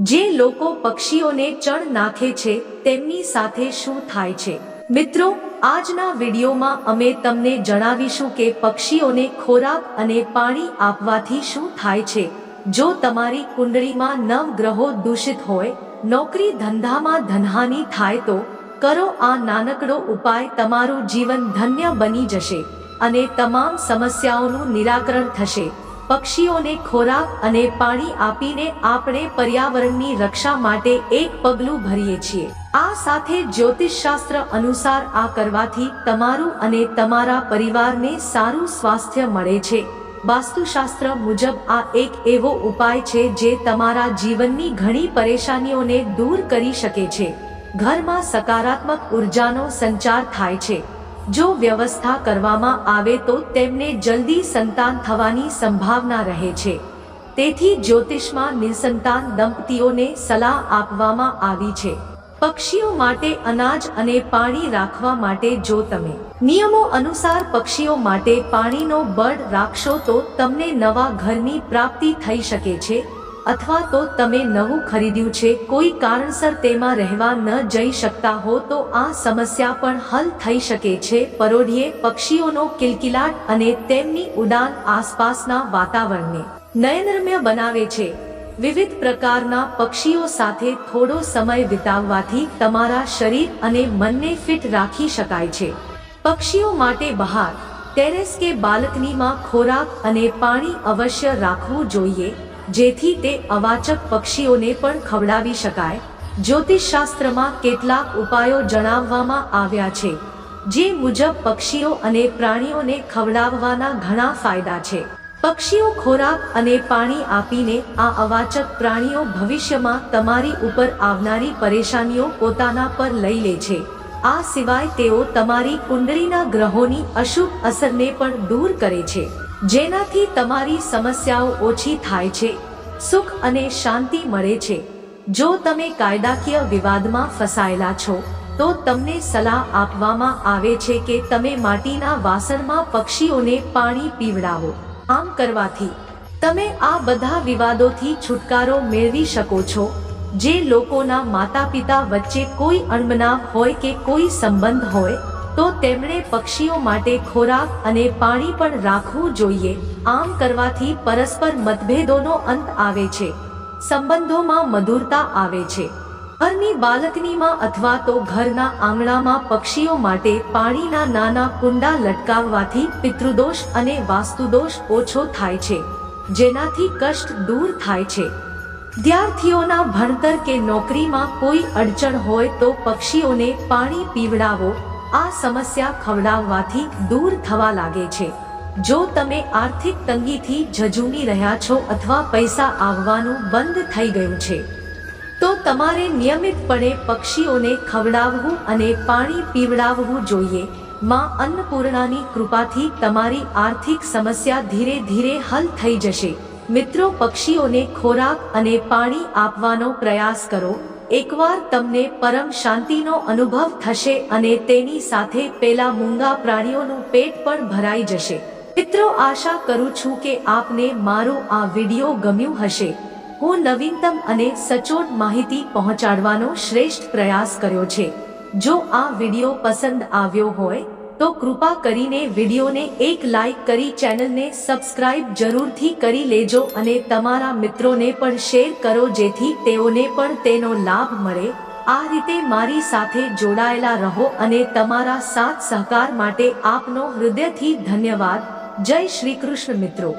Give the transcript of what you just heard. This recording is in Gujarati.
જે લોકો પક્ષીઓને ચણ નાખે છે, તેમની સાથે શું થાય છે? મિત્રો, આજના વિડીયોમાં અમે તમને જણાવીશું કે પક્ષીઓને ખોરાક અને પાણી આપવાથી શું થાય છે. જો તમારી કુંડળીમાં નવ ગ્રહો દૂષિત હોય, નોકરી ધંધામાં ધનહાનિ થાય તો, કરો આ નાનકડો ઉપાય તમારું જીવન ધન્ય બની જશે અને તમામ સમસ્યાઓનું નિરાકરણ થશે. પક્ષીઓને ખોરાક અને પાણી આપીને આપણે પર્યાવરણની રક્ષા માટે એક પગલું ભરીએ છીએ. આ સાથે જ્યોતિષશાસ્ત્ર અનુસાર આ કરવાથી તમારું અને તમારા પરિવારને સારું સ્વાસ્થ્ય મળે છે. વાસ્તુશાસ્ત્ર મુજબ આ એક એવો ઉપાય છે જે તમારા જીવનની ઘણી પરેશાનીઓને દૂર કરી શકે છે. ઘરમાં સકારાત્મક ઉર્જાનો સંચાર થાય છે. જો વ્યવસ્થા કરવામાં આવે તો તેમને જલ્દી સંતાન થવાની સંભાવના રહે છે. તેથી જ્યોતિષમાં નિસંતાન દંપતીઓને સલાહ આપવામાં આવી છે. પક્ષીઓ માટે અનાજ અને પાણી રાખવા માટે જો તમે નિયમો અનુસાર પક્ષીઓ માટે પાણીનો બળ રાખશો તો તમને નવા ઘરની પ્રાપ્તિ થઈ શકે છે. અથવા તો તમે નવું ખરીદ્યું છે, કોઈ કારણસર તેમાં રહેવા ન જઈ શકતા હો, તો આ સમસ્યા પણ હલ થઈ શકે છે. પરોઢિયે પક્ષીઓનો કિલકિલાટ અને તેમની ઉડાન આસપાસના વાતાવરણને નયનરમ્ય બનાવે છે. વિવિધ પ્રકારના પક્ષીઓ સાથે થોડો સમય વિતાવવાથી તમારા શરીર અને મનને ફિટ રાખી શકાય છે. પક્ષીઓ માટે બહાર, ટેરેસ કે બાલ્કનીમાં ખોરાક અને પાણી અવશ્ય રાખવું જોઈએ. જેથી તે અવાચક પક્ષીઓને પણ ખવડાવી શકાય. જ્યોતિષશાસ્ત્રમાં કેટલાક ઉપાયો જણાવવામાં આવ્યા છે, જે મુજબ પક્ષીઓ અને પ્રાણીઓને ખવડાવવાના ઘણા ફાયદા છે. પક્ષીઓ ખોરાક અને પાણી આપીને આ અવાચક પ્રાણીઓ ભવિષ્યમાં તમારી ઉપર આવનારી પરેશાનીઓ પોતાના પર લઈ લે છે. આ સિવાય તેઓ તમારી કુંડળીના ગ્રહોની અશુભ અસરને પણ દૂર કરે છે. જેનાથી તમારી સમસ્યાઓ ઓછી થાય છે, સુખ અને શાંતિ મળે છે. જો તમે કાયદાકીય વિવાદમાં ફસાયેલા છો, તો તમને સલાહ આપવામાં આવે છે કે તમે માટીના વાસણમાં પક્ષીઓને પાણી પીવડાવો. આમ કરવાથી, તમે આ બધા વિવાદોથી છુટકારો મેળવી શકો છો, જે લોકોના માતા પિતા વચ્ચે કોઈ અણબનાવ હોય કે કોઈ સંબંધ હોય. તો તેમણે પક્ષીઓ માટે ખોરાક અને પાણી પણ રાખવું જોઈએ. આમ કરવાથી પરસ્પર મતભેદોનો અંત આવે છે. સંબંધોમાં મધુરતા આવે છે. ઘરની બાલકનીમાં અથવા તો ઘરના આંગણામાં પક્ષીઓ માટે પાણીના નાના કુંડા લટકાવવાથી પિતૃદોષ અને વાસ્તુદોષ ઓછો થાય છે, જેનાથી કષ્ટ દૂર થાય છે. વિદ્યાર્થીઓના ભણતર કે નોકરીમાં કોઈ અડચણ હોય તો પક્ષીઓને પાણી પીવડાવો આ સમસ્યા ખવડાવવાથી દૂર થવા લાગે છે. જો તમે આર્થિક તંગીથી ઝઝૂમી રહ્યા છો અથવા પૈસા આવવાનું બંધ થઈ ગયું છે, તો તમારે નિયમિતપણે પક્ષીઓને ખવડાવવું અને પાણી પીવડાવવું જોઈએ. માં અન્નપૂર્ણાની કૃપાથી તમારી આર્થિક સમસ્યા ધીરે ધીરે હલ થઈ જશે. મિત્રો, પક્ષીઓને ખોરાક અને પાણી આપવાનો પ્રયાસ કરો. એકવાર તમને પરમ શાંતિનો અનુભવ થશે અને તેની સાથે પેલા મૂંગા પ્રાણીઓનું પેટ પણ ભરાઈ જશે. મિત્રો, આશા કરું છું કે આપને મારો આ વીડિયો ગમ્યું હશે. હું નવીનતમ અને સચોટ માહિતી પહોંચાડવાનો શ્રેષ્ઠ પ્રયાસ કર્યો છે. જો આ વીડિયો પસંદ આવ્યો હોય તો કૃપા કરીને વિડીયોને એક લાઈક કરી ચેનલને સબસ્ક્રાઇબ જરૂરથી કરી લેજો અને તમારા મિત્રોને પણ શેર કરો જેથી તેઓને પણ તેનો લાભ મળે. આ રીતે મારી સાથે જોડાયેલા રહો અને તમારા સાથ સહકાર માટે આપનો હૃદયથી ધન્યવાદ. જય શ્રી કૃષ્ણ મિત્રો.